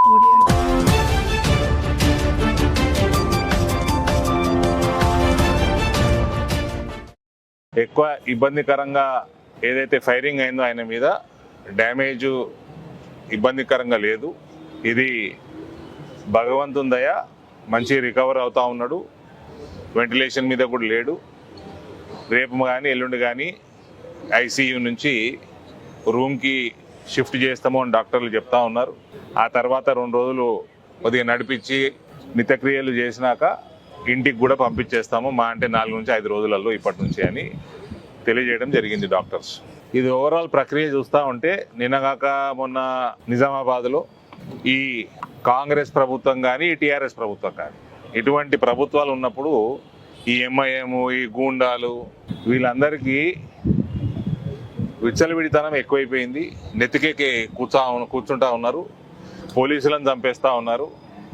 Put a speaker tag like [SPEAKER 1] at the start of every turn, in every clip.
[SPEAKER 1] ఎక్కువ ఇబ్బందికరంగా ఏదైతే ఫైరింగ్ అయిందో ఆయన మీద డ్యామేజ్ ఇబ్బందికరంగా లేదు. ఇది భగవంతుని దయ మంచి రికవర్ అవుతా ఉన్నాడు. వెంటిలేషన్ మీద కూడా లేడు. రేపు కానీ ఎల్లుండి కానీ ఐసీయూ నుంచి రూమ్కి షిఫ్ట్ చేస్తాము అని డాక్టర్లు చెప్తా ఉన్నారు. ఆ తర్వాత రెండు రోజులు కొద్దిగా నడిపించి నిత్యక్రియలు చేసినాక ఇంటికి కూడా పంపించేస్తాము. మా అంటే నాలుగు నుంచి ఐదు రోజులలో ఇప్పటి నుంచి అని తెలియజేయడం జరిగింది డాక్టర్స్. ఇది ఓవరాల్ ప్రక్రియ చూస్తూ ఉంటే నిన్నగాక మొన్న నిజామాబాద్లో ఈ కాంగ్రెస్ ప్రభుత్వం కానీ టీఆర్ఎస్ ప్రభుత్వం కానీ ఇటువంటి ప్రభుత్వాలు ఉన్నప్పుడు ఈ ఎంఐఎం ఈ గూండాలు వీళ్ళందరికీ విచ్చలవిడితనం ఎక్కువైపోయింది. నెత్తికెక్కి కూర్చో కూర్చుంటా ఉన్నారు. పోలీసులను చంపేస్తా ఉన్నారు.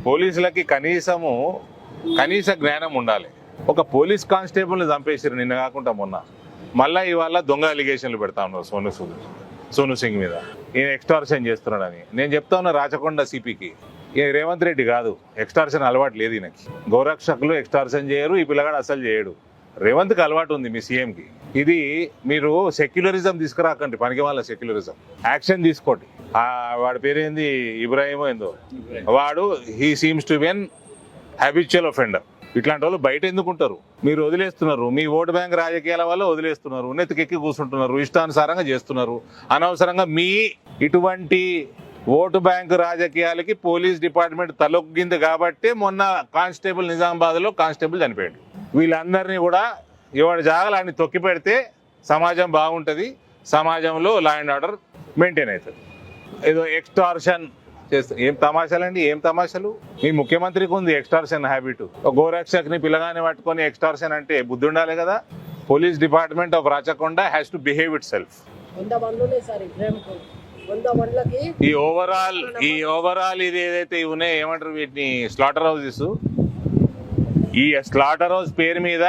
[SPEAKER 1] పోలీసులకి కనీసము కనీస జ్ఞానం ఉండాలి. ఒక పోలీస్ కానిస్టేబుల్ని చంపేసారు నిన్న కాకుండా మొన్న. మళ్ళీ ఇవాళ దొంగ అలిగేషన్లు పెడతా ఉన్నారు సోను సూద్ సోను సింగ్ మీద. ఈయన ఎక్స్టార్షన్ చేస్తున్నాడని. నేను చెప్తా ఉన్నా రాచకొండ సిపికి. ఈయన రేవంత్ రెడ్డి కాదు. ఎక్స్టార్షన్ అలవాటు లేదు ఈయనకి. గౌరక్షకులు ఎక్స్టార్షన్ చేయరు ఈ పిల్లగాడు అసలు చేయడు. రేవంత్కి అలవాటు ఉంది మీ సీఎంకి. ఇది మీరు సెక్యులరిజం తీసుకురాకండి పనికి వాళ్ళ సెక్యులరిజం. యాక్షన్ తీసుకోండి. వాడి పేరేంది? ఇబ్రాహిమో ఏందో? వాడు he seems to be an habitual offender ఇట్లాంటి వాళ్ళు బయట ఎందుకుంటారు మీరు వదిలేస్తున్నారు. మీ ఓటు బ్యాంక్ రాజకీయాల వల్ల వదిలేస్తున్నారు. నెత్తికెక్కి కూర్చుంటున్నారు. ఇష్టానుసారంగా చేస్తున్నారు. అనవసరంగా మీ ఇటువంటి ఓటు బ్యాంక్ రాజకీయాలకి పోలీస్ డిపార్ట్మెంట్ తలొగ్గింది కాబట్టి మొన్న కానిస్టేబుల్ నిజామాబాద్లో కానిస్టేబుల్ చనిపోయాడు. వీళ్ళందరినీ కూడా ఎవరి జాగలాన్ని తొక్కి పెడితే సమాజం బాగుంటుంది సమాజంలో లా అండ్ ఆర్డర్ మెయింటైన్ అవుతుంది. ఏదో ఎక్స్టార్షన్ చేస్తా ఏం తమాషాలండి? ఏం తమాషాలు? మీ ముఖ్యమంత్రికి ఉంది ఎక్స్టార్షన్ హ్యాబిట్ గోరక్షక్ని పిల్లగాని పట్టుకొని ఎక్స్టార్షన్ అంటే బుద్ధి ఉండాలి కదా? Police department of Rachakonda has to behave itself ఈ ఓవరాల్ ఈ ఓవరాల్ ఇది ఏదైతే ఇవి ఉన్నాయో ఏమంటారు వీటిని? స్లాటర్ హౌసెస్ ఈ స్లాటర్ హౌస్ పేరు మీద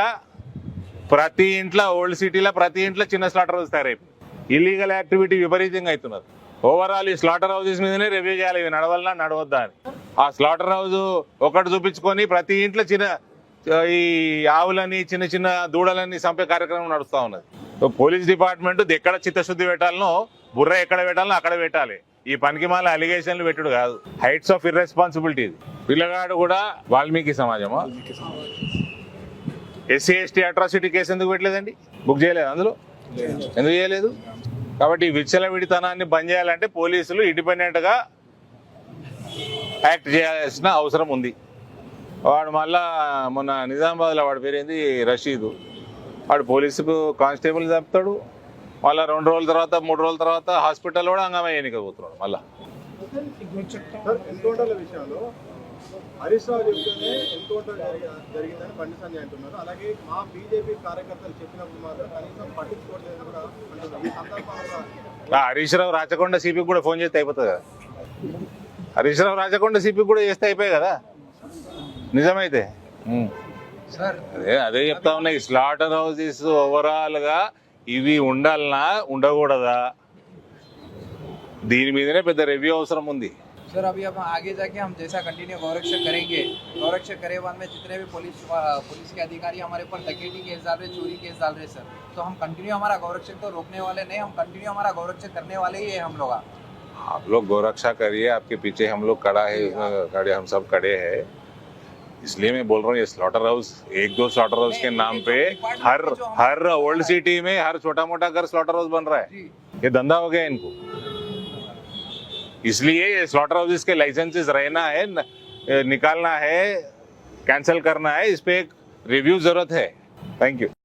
[SPEAKER 1] ప్రతి ఇంట్లో ఓల్డ్ సిటీలో ప్రతి ఇంట్లో చిన్న స్లాటర్ హౌస్ తయారైపు ఇల్లీగల్ యాక్టివిటీ విపరీతంగా అవుతున్నారు ఓవరాల్ ఈ స్లాటర్ హౌసెస్ మీదనే రివ్యూ చేయాలి. ఇవి నడవల్లా నడవద్దా అని. ఆ స్లాటర్ హౌస్ ఒకటి చూపించుకొని ప్రతి ఇంట్లో చిన్న ఈ ఆవులని చిన్న చిన్న దూడలని చంపే కార్యక్రమం నడుస్తూ ఉన్నది. పోలీస్ డిపార్ట్మెంట్ ఎక్కడ చిత్తశుద్ధి పెట్టాలనో బుర్ర ఎక్కడ పెట్టాలనో అక్కడ పెట్టాలి. ఈ పనికి మాల అలిగేషన్లు పెట్టుడు కాదు. హైట్స్ ఆఫ్ ఇర్రెస్పాన్సిబిలిటీ పిల్లగాడు కూడా వాల్మీకి సమాజమా? ఎస్సీ ఎస్టీ అట్రాసిటీ కేసు ఎందుకు పెట్టలేదండి? బుక్ చేయలేదు అందులో? ఎందుకు చేయలేదు? కాబట్టి ఈ విచ్చలవిడితనాన్ని బంద్ చేయాలంటే పోలీసులు ఇండిపెండెంట్గా యాక్ట్ చేయాల్సిన అవసరం ఉంది. వాడు మళ్ళా మొన్న నిజామాబాద్లో వాడి పేరేంది? రషీదు. వాడు పోలీసుకు కానిస్టేబుల్ చంపుతాడు మళ్ళీ రెండు రోజుల తర్వాత మూడు రోజుల తర్వాత హాస్పిటల్ కూడా హంగామా ఎన్నిక పోతున్నాడు మళ్ళీ.
[SPEAKER 2] హరీష్ రావు చెప్తేనే ఎన్కౌంటర్ జరిగి- జరిగిందని బండి సంజయ్ అంటున్నారు. అలాగే మా బీజేపీ కార్యకర్తలు చెప్పినప్పుడు మాత్రం కనీసం పట్టించుకోవట్లేదు కూడా అంటున్నారు. ఈ సందర్భంగా
[SPEAKER 1] హరీష్ రావు రాచకొండ సిపికి కూడా ఫోన్ చేస్తే అయిపోతుంది కదా? హరీష్ రావు రాచకొండ సిపికి కూడా చేస్తే అయిపోయాయి కదా? నిజమైతే. అదే అదే చెప్తా ఉన్నాయి స్లాటర్ హౌసెస్ ఓవరాల్గా ఇవి ఉండాలనా ఉండకూడదా? దీని మీదనే పెద్ద రివ్యూ అవసరం ఉంది.
[SPEAKER 3] सर अभी अब आगे जाके हम जैसा कंटिन्यू गौरक्षक करेंगे। गौरक्षक करे बाद में जितने भी पुलिस पुलिस के अधिकारी हमारे ऊपर डकैती केस डाल रहे चोरी केस डाल रहे सर तो हम कंटिन्यू हमारा गौरक्षक तो रोकने वाले नहीं हम कंटिन्यू हमारा गौरक्षक करने वाले ही है हम लोग।
[SPEAKER 1] आप लोग गौरक्षा करिए आपके पीछे हम लोग खड़ा है खड़े हम सब खड़े हैं। इसलिए मैं बोल रहा हूँ ये स्लॉटर हाउस एक दो स्लॉटर हाउस के नाम पे हर
[SPEAKER 3] हम-
[SPEAKER 1] हर ओल्ड सिटी में हर छोटा मोटा घर स्लॉटर हाउस बन रहा है। ये धंधा हो गया इनको। इसलिए स्लॉटर हाउसेस के लाइसेंसेस रहना है निकालना है कैंसिल करना है, इस पर एक रिव्यू ज़रूरत है। Thank you